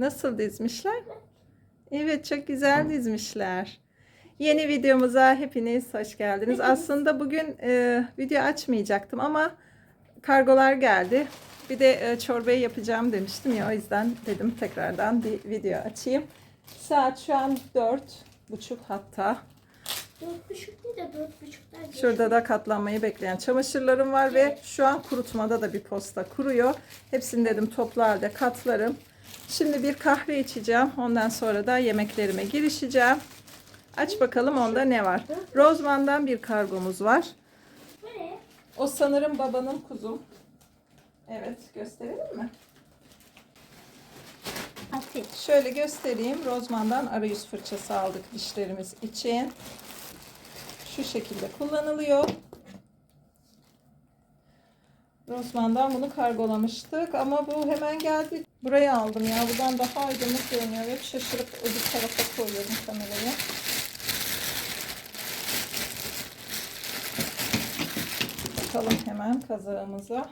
Nasıl dizmişler? Evet çok güzel dizmişler. Yeni videomuza hepiniz hoş geldiniz. Aslında bugün e, video açmayacaktım ama kargolar geldi. Bir de e, çorbayı yapacağım demiştim ya o yüzden dedim tekrardan bir video açayım. Saat şu an dört buçuk hatta. Dört buçuk değil de dört buçuktan geçti. Şurada da katlanmayı bekleyen çamaşırlarım var ve şu an kurutmada da bir posta kuruyor. Hepsini dedim toplu halde katlarım. Şimdi bir kahve içeceğim. Ondan sonra da yemeklerime girişeceğim. Aç bakalım onda ne var. Rozman'dan bir kargomuz var. O sanırım babanın kuzum. Evet gösterelim mi? Şöyle göstereyim. Rozman'dan arayüz fırçası aldık dişlerimiz için. Şu şekilde kullanılıyor. Rozman'dan bunu kargolamıştık ama bu hemen geldi. Buraya aldım ya. Buradan daha aydınlık görünüyor. Hep şaşırıp öbür tarafa koyuyorum kamerayı. Bakalım hemen kazağımıza.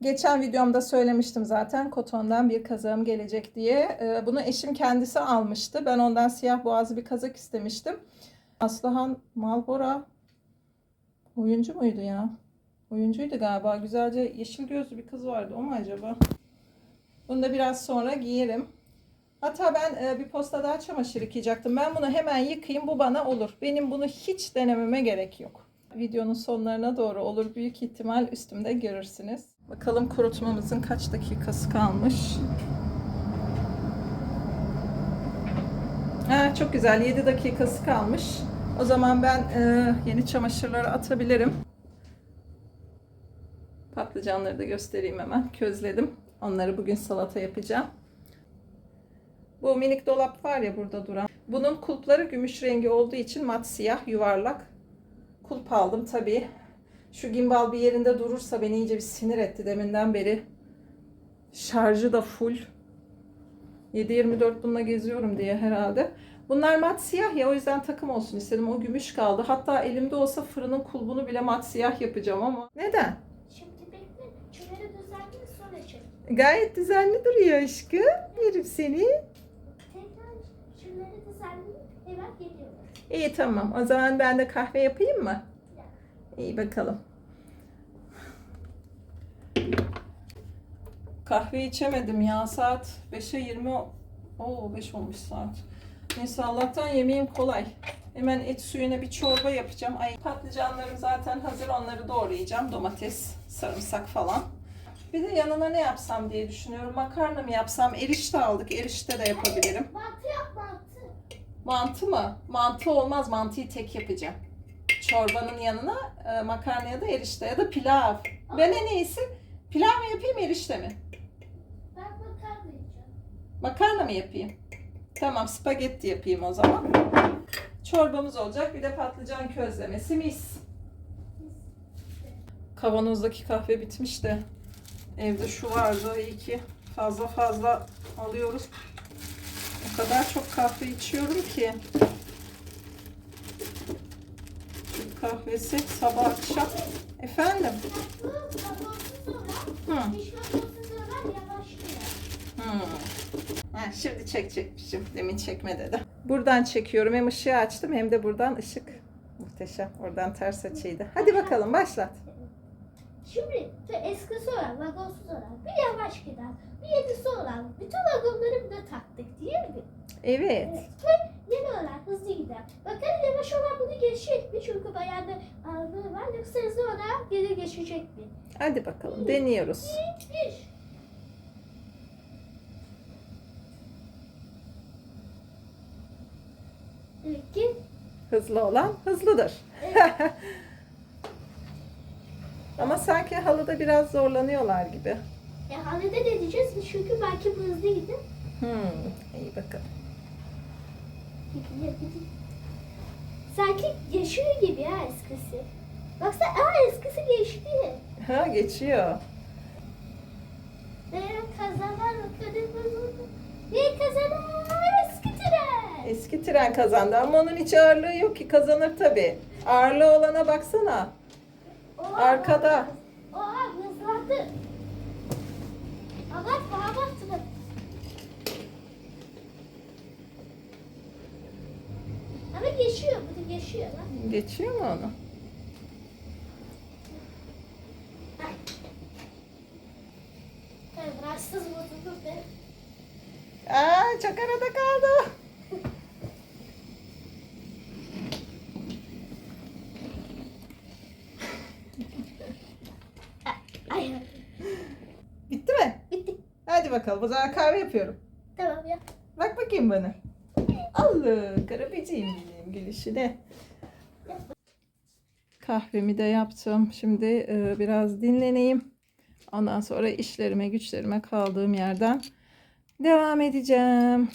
Geçen videomda söylemiştim zaten kotondan bir kazağım gelecek diye. Ee, Bunu eşim kendisi almıştı. Ben ondan siyah boğazlı bir kazak istemiştim. Aslıhan Malbora oyuncu muydu ya? Oyuncuydu galiba. Güzelce yeşil gözlü bir kız vardı. O mu acaba? Bunu da biraz sonra giyerim. Hatta ben e, bir posta daha çamaşır yıkayacaktım. Ben bunu hemen yıkayayım. Bu bana olur. Benim bunu hiç denememe gerek yok. Videonun sonlarına doğru olur. Büyük ihtimal üstümde görürsünüz. Bakalım kurutmamızın kaç dakikası kalmış. Ha, çok güzel. 7 dakikası kalmış. O zaman ben e, yeni çamaşırları atabilirim. Patlıcanları da göstereyim hemen. Közledim. Onları bugün salata yapacağım. Bu minik dolap var ya burada duran. Bunun kulpları gümüş rengi olduğu için mat siyah yuvarlak. Kulp aldım tabii. Şu gimbal bir yerinde durursa beni iyice bir sinir etti deminden beri. Şarjı da full. 7-24 bununla geziyorum diye herhalde. Bunlar mat siyah ya o yüzden takım olsun istedim. O gümüş kaldı. Hatta elimde olsa fırının kulbunu bile mat siyah yapacağım ama. Neden? Şimdi bekle. Şunları düzenleyin sonra çek. Gayet düzenli duruyor aşkım. Yerim seni. Tekrar şunları düzenleyin. Hemen geliyorum. İyi tamam. O zaman ben de kahve yapayım mı? İyi bakalım. Kahve içemedim ya. Saat 5'e 20 o- Oo 5 olmuş saat. Neyse Allah'tan yemeğim kolay. Hemen et suyuna bir çorba yapacağım. Ay patlıcanlarım zaten hazır. Onları doğrayacağım. Domates, sarımsak falan. Bir de yanına ne yapsam diye düşünüyorum. Makarna mı yapsam? Erişte aldık. Erişte de yapabilirim. Mantı yap mantı. Mantı mı? Mantı olmaz. Mantıyı tek yapacağım. Çorbanın yanına e, makarna ya da erişte ya da pilav. Ben en iyisi pilav mı yapayım erişte mi? Ben makarna yiyeceğim. Makarna mı yapayım? Tamam spagetti yapayım o zaman. Çorbamız olacak. Bir de patlıcan közlemesi mis. Kavanozdaki kahve bitmiş de evde şu vardı. İyi ki fazla fazla alıyoruz. O kadar çok kahve içiyorum ki. Türk kahvesi sabah akşam. Efendim? Hı. Hmm. Ha, şimdi çekecekmişim. Demin çekme dedi. Buradan çekiyorum. Hem ışığı açtım hem de buradan ışık. Muhteşem. Oradan ters açıydı. Hadi bakalım başlat. Şimdi şu eskisi olan, vagonsuz olan, bir yavaş giden, bir yenisi olan bütün vagonları da taktık değil mi? Evet. Ve yeni olan hızlı giden. Bakalım yavaş olan bunu geçecek mi? Çünkü bayağı da ağırlığı var. Yoksa hızlı olan geri geçecek mi? Hadi bakalım. Deniyoruz. Bir. İki. Hızlı olan hızlıdır. Ama sanki halıda biraz zorlanıyorlar gibi. E, halede de diyeceğiz çünkü belki bu hızlı gider. Hmm. İyi bakalım. Sanki geçiyor gibi ya eskisi. Baksana aa eskisi geçti. Ha geçiyor. Ee, kazanan Bir kazanan eski tren. Eski tren kazandı ama onun hiç ağırlığı yok ki kazanır tabii. Ağırlığı olana baksana. Arkada. Oha hızlandı. Ağaç bana bastı. Ama geçiyor. Bu da geçiyor lan. Geçiyor mu onu? Bakalım o zaman kahve yapıyorum. Tamam ya. Bak bakayım bana. Allah karabeciğim benim gülüşüne. Kahvemi de yaptım. Şimdi e, biraz dinleneyim. Ondan sonra işlerime güçlerime kaldığım yerden devam edeceğim.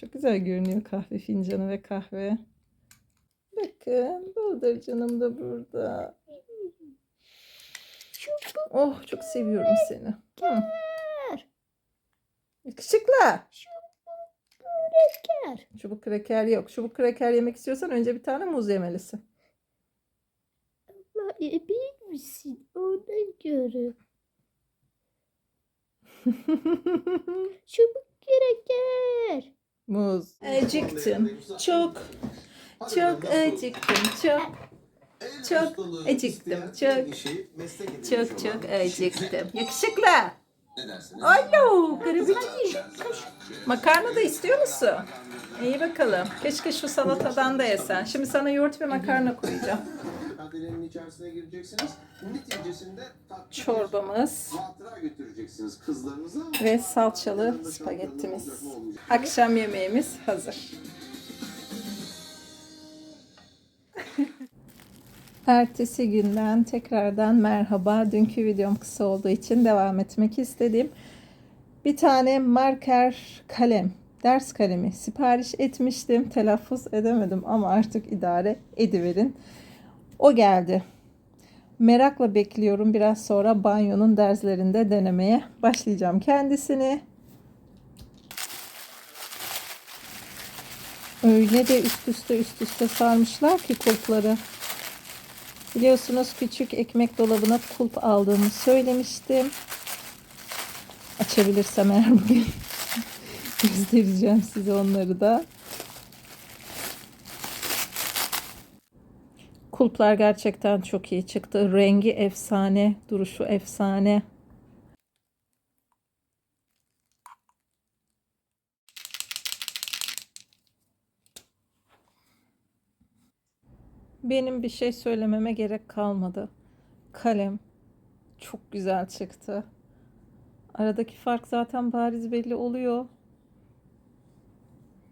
Çok güzel görünüyor kahve fincanı ve kahve. Bakın bıldırcınım da burada. Oh çok seviyorum seni. Hı. Yakışıklı. Şeker. Çubuk kraker yok. Çubuk kraker yemek istiyorsan önce bir tane muz yemelisin. Ama emin misin? Ona göre. Çubuk gereker. muz. Acıktım. Çok çok acıktım. Çok çok acıktım, çok, çok çok acıktım. Yakışıklı. Alo garibim. Makarna da istiyor musun? İyi bakalım. Keşke şu salatadan da yesen. Şimdi sana yoğurt ve makarna koyacağım. Adelenin içerisine gireceksiniz. Neticesinde tatlı bir Çorbamız hatıra götüreceksiniz kızlarınıza. ve salçalı spagettimiz. Akşam yemeğimiz hazır. Ertesi günden tekrardan merhaba. Dünkü videom kısa olduğu için devam etmek istedim. Bir tane marker kalem, ders kalemi sipariş etmiştim. Telaffuz edemedim ama artık idare ediverin. O geldi. Merakla bekliyorum. Biraz sonra banyonun derslerinde denemeye başlayacağım kendisini. Öyle de üst üste üst üste sarmışlar ki kulpları. Biliyorsunuz küçük ekmek dolabına kulp aldığımı söylemiştim. Açabilirsem eğer bugün göstereceğim size onları da. Kulplar gerçekten çok iyi çıktı. Rengi efsane, duruşu efsane. Benim bir şey söylememe gerek kalmadı. Kalem çok güzel çıktı. Aradaki fark zaten bariz belli oluyor.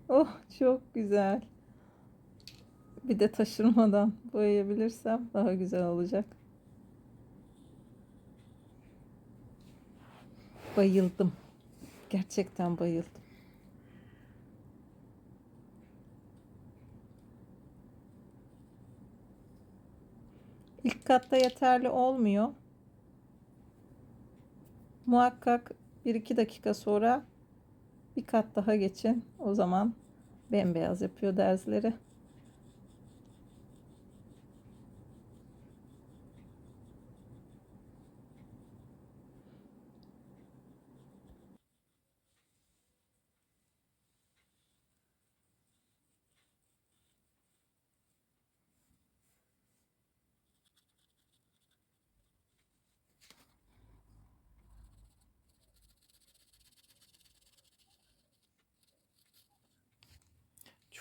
Oh çok güzel. Bir de taşırmadan boyayabilirsem daha güzel olacak. Bayıldım. Gerçekten bayıldım. Katta yeterli olmuyor. Muhakkak 1-2 dakika sonra bir kat daha geçin. O zaman bembeyaz yapıyor derzleri.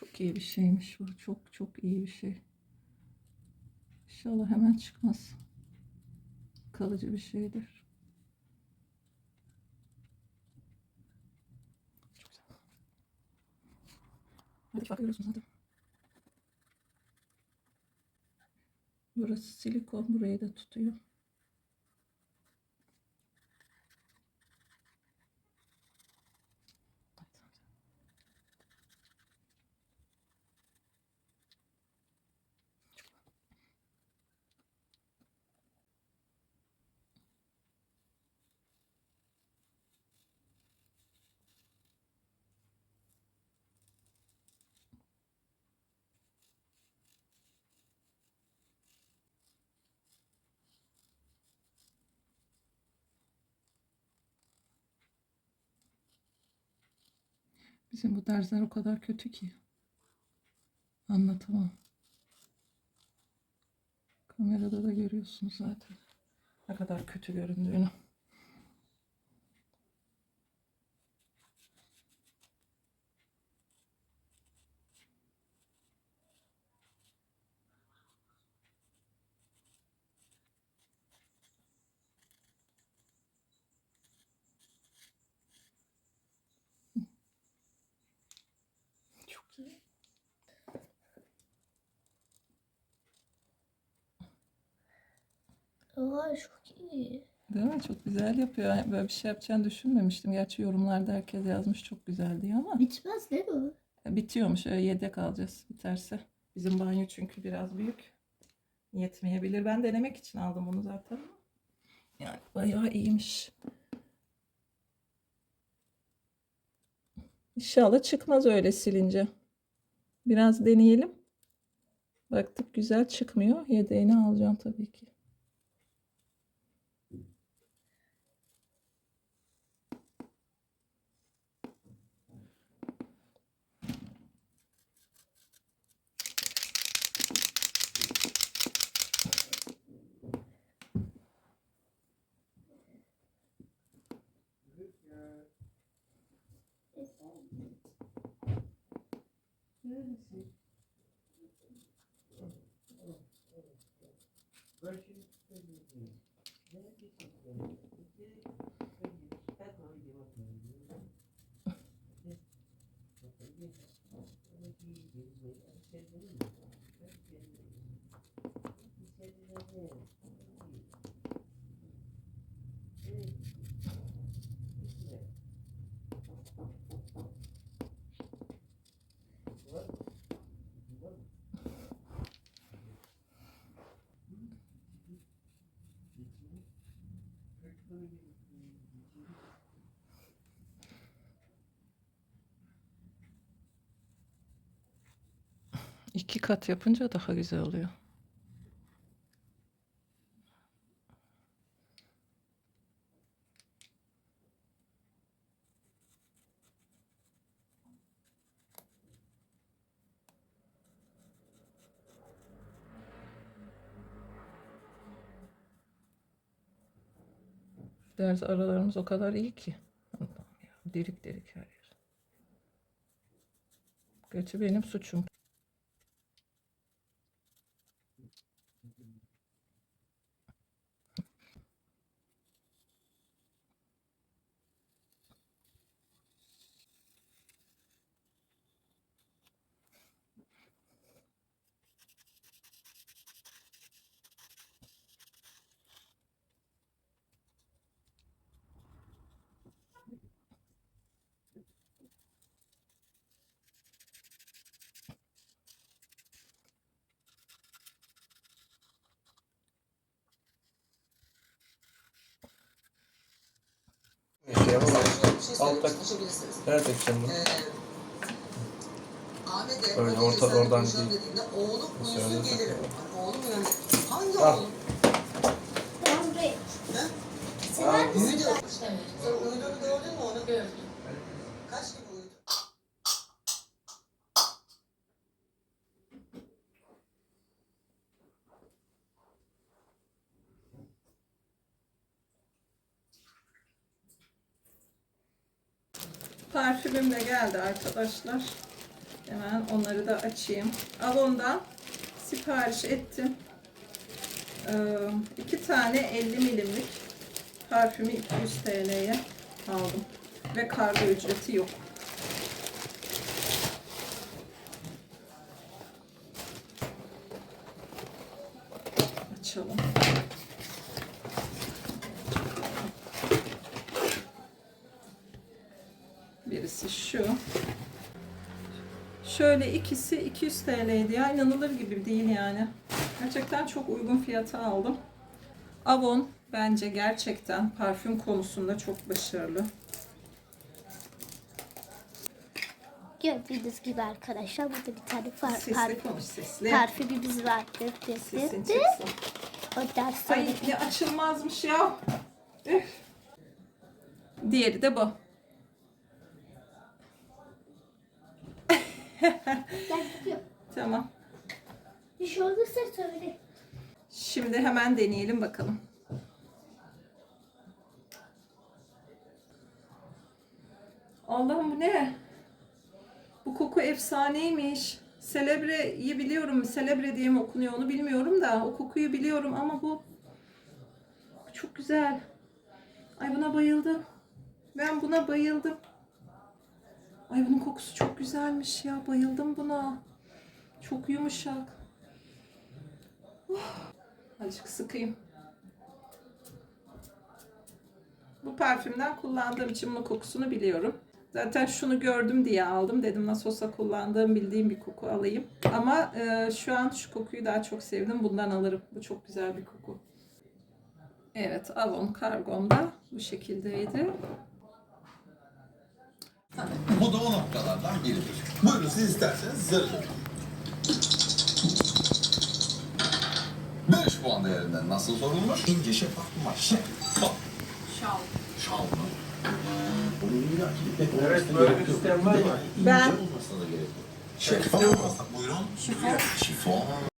Çok iyi bir şeymiş bu. Çok çok iyi bir şey. İnşallah hemen çıkmaz. Kalıcı bir şeydir. Hadi görüyorsunuz hadi. Burası silikon. Burayı da tutuyor. Bizim bu dersler o kadar kötü ki. Anlatamam. Kamerada da görüyorsunuz zaten. Ne kadar kötü göründüğünü. İyi. Oha çok iyi. Değil mi? Çok güzel yapıyor. Yani Böyle bir şey yapacağını düşünmemiştim. Gerçi yorumlarda herkes yazmış çok güzel diye ama Bitmez değil mi? bitiyormuş. Öyle yedek alacağız biterse. Bizim banyo çünkü biraz büyük. Yetmeyebilir. Ben denemek için aldım bunu zaten. Yani bayağı iyiymiş. İnşallah çıkmaz öyle silince. Biraz deneyelim. Baktık güzel çıkmıyor. Yedeğini alacağım tabii ki. İki kat yapınca daha güzel oluyor. Ders aralarımız o kadar iyi ki. Delik delik her yer. Götü benim suçum. Şey yapamam. Alt Alt tak. Taşabilirsiniz. Nerede takacağım bunu? Ee, Ahmet de Öyle bana orta- oradan değil. dediğinde oğlum uyusun gelirim. Hani oğlum uyandı. Hangi Al. oğlum? Ben buraya. Ha? Misin? Uyudu. Sen uyuduğunu gördün mü onu? Gördüm. Parfümüm de geldi arkadaşlar. Hemen onları da açayım. Avon'dan sipariş ettim. Ee, iki tane 50 milimlik parfümü 200 TL'ye aldım. Ve kargo ücreti yok. Açalım. Birisi şu. Şöyle ikisi 200 TL'ydi ya. inanılır gibi değil yani. Gerçekten çok uygun fiyata aldım. Avon bence gerçekten parfüm konusunda çok başarılı. Gördüğünüz gibi arkadaşlar burada bir tane far, Sesli par, konuş sesli. parfümümüz var. Sesin çıksın. O ders sonra Ay ne açılmazmış ya. Üf. Diğeri de bu. Tamam. Bir şey olursa söyle. Şimdi hemen deneyelim bakalım. Allah'ım bu ne? Bu koku efsaneymiş. Celebre'yi biliyorum. Celebre diye mi okunuyor onu bilmiyorum da o kokuyu biliyorum ama bu çok güzel. Ay buna bayıldım. Ben buna bayıldım. Ay bunun kokusu çok güzelmiş ya. Bayıldım buna. Çok yumuşak. Azıcık sıkayım. Bu parfümden kullandığım için bunun kokusunu biliyorum. Zaten şunu gördüm diye aldım. Dedim nasıl olsa kullandığım bildiğim bir koku alayım. Ama e, şu an şu kokuyu daha çok sevdim. Bundan alırım. Bu çok güzel bir koku. Evet Avon kargomda bu şekildeydi. Bu da o noktalardan biridir. Buyurun siz isterseniz zırhlı. 5 puan değerinden nasıl sorulmuş? İnce şeffaf bir maç. Şeffaf. Şal. Şal mı? İlla ki bir olmasına gerek yok. Ben-. Şeffaf olmasa buyurun. Şifon. Şifon.